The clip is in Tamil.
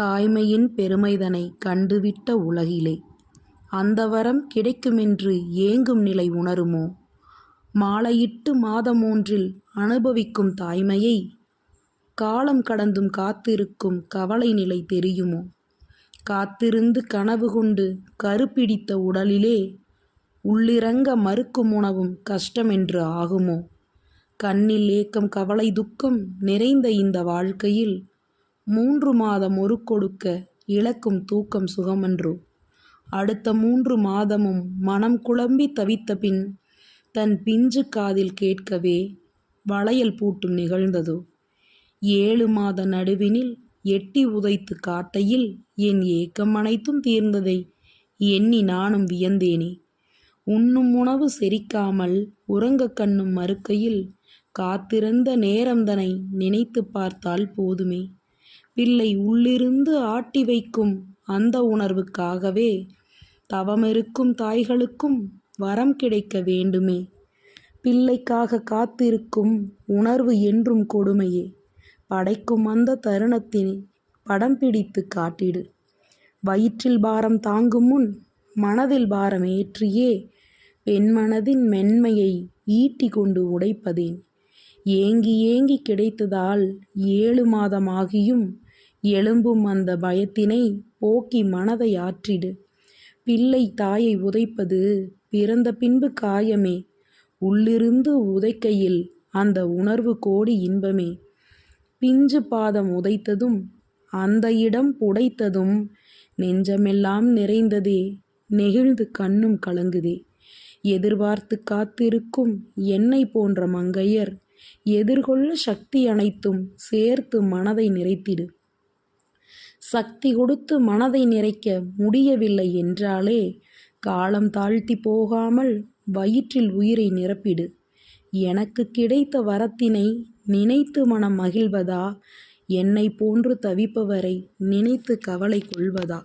தாய்மையின் பெருமைதனை கண்டுவிட்ட உலகிலே. அந்த வரம் கிடைக்குமென்று ஏங்கும் நிலை உணருமோ? மாலையிட்டு மாதமூன்றில் அனுபவிக்கும் தாய்மையை காலம் கடந்தும் காத்திருக்கும் கவலை நிலை தெரியுமோ? காத்திருந்து கனவு கொண்டு கருப்பிடித்த உடலிலே உள்ளிறங்க மறுக்கும் உணவும் கஷ்டமென்று ஆகுமோ? கண்ணில் ஏக்கம் கவலை துக்கம் நிறைந்த இந்த வாழ்க்கையில் மூன்று மாதம் ஒரு கொடுக்க இழக்கும் தூக்கம் சுகமன்றோ. அடுத்த மூன்று மாதமும் மனம் குழம்பி தவித்த பின் தன் பிஞ்சு காதில் கேட்கவே வளையல் பூட்டும் நிகழ்ந்ததோ. ஏழு மாத நடுவினில் எட்டி உதைத்து காட்டையில் என் ஏக்கம் அனைத்தும் தீர்ந்ததை எண்ணி நானும் வியந்தேனே. உண்ணும் உணவு செரிக்காமல் உறங்க கண்ணும் மறுக்கையில் காத்திருந்த நேரம்தனை நினைத்து பார்த்தால் போதுமே. பிள்ளை உள்ளிருந்து ஆட்டி வைக்கும் அந்த உணர்வுக்காகவே தவமிருக்கும் தாய்களுக்கும் வரம் கிடைக்க வேண்டுமே. பிள்ளைக்காக காத்திருக்கும் உணர்வு என்றும் கொடுமையே. படைக்கும் அந்த தருணத்தினை படம் பிடித்து காட்டிடு. வயிற்றில் பாரம் தாங்கும் முன் மனதில் பாரம் ஏற்றியே பெண்மனதின் மென்மையை ஈட்டி கொண்டு உடைப்பதேன். ஏங்கி ஏங்கி கிடைத்ததால் ஏழு மாதமாகியும் எழும்பும் அந்த பயத்தினை போக்கி மனதை ஆற்றிடு. பிள்ளை தாயை உதைப்பது பிறந்த பின்பு காயமே. உள்ளிருந்து உதைக்கையில் அந்த உணர்வு கோடி இன்பமே. பிஞ்சு பாதம் உதைத்ததும் அந்த இடம் புடைத்ததும் நெஞ்சமெல்லாம் நிறைந்ததே. நெகிழ்ந்து கண்ணும் கலங்குதே. எதிர்பார்த்து காத்திருக்கும் என்னை போன்ற மங்கையர் எதிர்கொள்ள சக்தி அனைத்தும் சேர்த்து மனதை நிறைத்திடு. சக்தி கொடுத்து மனதை நிறைக்க முடியவில்லை என்றாலே காலம் தாழ்த்தி போகாமல் வயிற்றில் உயிரை நிரப்பிடு. எனக்கு கிடைத்த வரத்தினை நினைத்து மனம் மகிழ்வதா? என்னை போன்று தவிப்பவரை நினைத்து கவலை கொள்வதா?